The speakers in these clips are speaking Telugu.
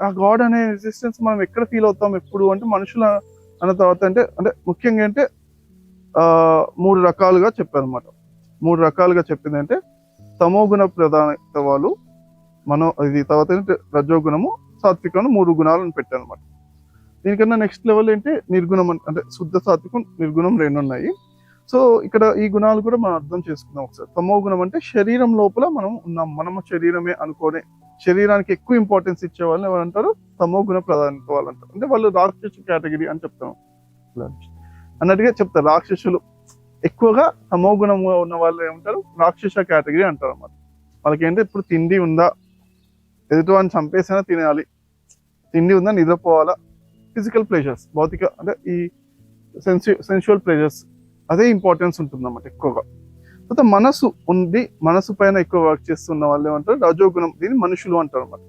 ఆ గాడ్ అనే రెసిస్టెన్స్ మనం ఎక్కడ ఫీల్ అవుతాం ఎప్పుడు అంటే మనుషుల అన్న తర్వాత అంటే అంటే ముఖ్యంగా అంటే మూడు రకాలుగా చెప్పారు అనమాట మూడు రకాలుగా చెప్పింది అంటే తమోగుణ ప్రధాన వాళ్ళు మనం ఇది తర్వాత ఏంటి? రజోగుణము సాత్వికం మూడు గుణాలను పెట్టారు అనమాట దీనికన్నా నెక్స్ట్ లెవెల్ ఏంటి? నిర్గుణం అంటే శుద్ధ సాత్వికం నిర్గుణం రెండు ఉన్నాయి సో ఇక్కడ ఈ గుణాలు కూడా మనం అర్థం చేసుకుందాం ఒకసారి. తమో గుణం అంటే శరీరం లోపల మనం ఉన్నాం. మనం శరీరమే అనుకోనే. శరీరానికి ఎక్కువ ఇంపార్టెన్స్ ఇచ్చే వాళ్ళని ఎవరంటారు తమో గుణ ప్రధానిత వాళ్ళు అంటారు. అంటే వాళ్ళు రాక్షస కేటగిరీ అని చెప్తాం. అన్నట్టుగా చెప్తారు. రాక్షసులు ఎక్కువగా తమో గుణంగా ఉన్న వాళ్ళు ఏమంటారు? రాక్షస కేటగిరీ అంటారు అన్నమాట. వాళ్ళకి ఏంటంటే ఇప్పుడు తిండి ఉందా? ఎదుటి వాడిని చంపేసినా తినాలి. తిండి ఉందా? నిద్రపోవాలా? ఫిజికల్ ప్లేజర్స్ భౌతిక అంటే ఈ సెన్సి సెన్షువల్ ప్లేజర్స్ అదే ఇంపార్టెన్స్ ఉంటుందన్నమాట ఎక్కువగా. తర్వాత మనసు ఉంది మనసు పైన ఎక్కువ వర్క్ చేస్తున్న వాళ్ళు ఏమంటారు? రజోగుణం దీన్ని మనుషులు అంటారు అన్నమాట.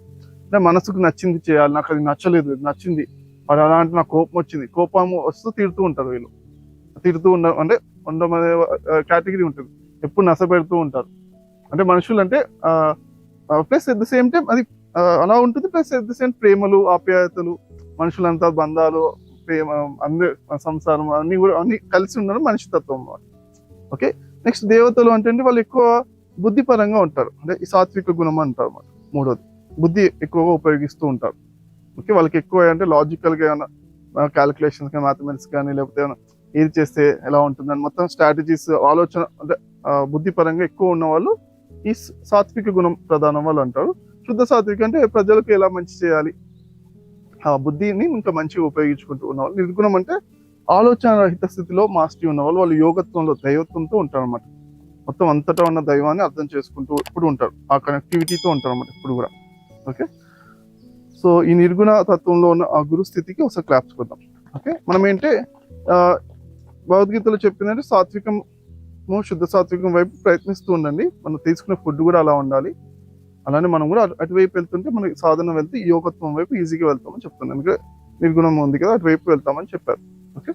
అంటే మనసుకు నచ్చింది చేయాలి నాకు అది నచ్చలేదు నచ్చింది. వాడు అలా అంటే నాకు కోపం వచ్చింది కోపం వస్తూ తిడుతూ ఉంటారు వీళ్ళు. తిడుతూ ఉండ అంటే ఉండమనే కేటగిరీ ఉంటుంది. ఎప్పుడు నసపెడుతూ ఉంటారు. అంటే మనుషులు అంటే plus at the same time అది అలా ఉంటుంది ప్లస్ ఎట్ ద సేమ్ ప్రేమలు ఆప్యాయతలు మనుషులంతా బంధాలు ప్రేమ అన్ని సంసారం అన్ని కూడా అన్ని కలిసి ఉండడం మనిషి తత్వం ఓకే? నెక్స్ట్ దేవతలు అంటే వాళ్ళు ఎక్కువ బుద్ధిపరంగా ఉంటారు. అంటే ఈ సాత్విక గుణం అంటారు అన్నమాట. మూడోది బుద్ధి ఎక్కువగా ఉపయోగిస్తూ ఉంటారు. ఓకే? వాళ్ళకి ఎక్కువ అంటే లాజికల్గా ఏమైనా క్యాలిక్యులేషన్స్ కానీ మ్యాథమెటిక్స్ కానీ లేకపోతే ఏమైనా ఏది చేస్తే ఎలా ఉంటుందని మొత్తం స్ట్రాటజీస్ ఆలోచన అంటే బుద్ధిపరంగా ఎక్కువ ఉన్న వాళ్ళు ఈ సాత్విక గుణం ప్రధానం వాళ్ళు అంటారు. శుద్ధ సాత్విక అంటే ప్రజలకు ఎలా మంచి చేయాలి ఆ బుద్ధిని ఇంకా మంచిగా ఉపయోగించుకుంటూ ఉన్నవాళ్ళు నిర్గుణం అంటే ఆలోచన రహిత స్థితిలో మాస్టి ఉన్నవాళ్ళు వాళ్ళు యోగత్వంలో దైవత్వంతో ఉంటారు అనమాట మొత్తం అంతటా ఉన్న దైవాన్ని అర్థం చేసుకుంటూ ఇప్పుడు ఉంటారు. ఆ కనెక్టివిటీతో ఉంటారు అనమాట ఇప్పుడు కూడా. ఓకే? సో ఈ నిర్గుణ తత్వంలో ఉన్న ఆ గురు స్థితికి ఒకసారి క్లాప్స్ కొద్దాం ఓకే? మనం ఏంటంటే భగవద్గీతలో చెప్పిందంటే సాత్వికము శుద్ధ సాత్వికం వైపు ప్రయత్నిస్తూ ఉండండి. మనం తీసుకునే ఫుడ్ కూడా అలా ఉండాలి. అలానే మనం కూడా అటు- అటువైపు వెళ్తుంటే మనకి సాధన వెళ్తే యోగత్వం వైపు ఈజీగా వెళ్తామని చెప్తున్నాను. ఎందుకంటే నిర్గుణం ఉంది కదా అటువైపు వెళ్తామని చెప్పారు. ఓకే?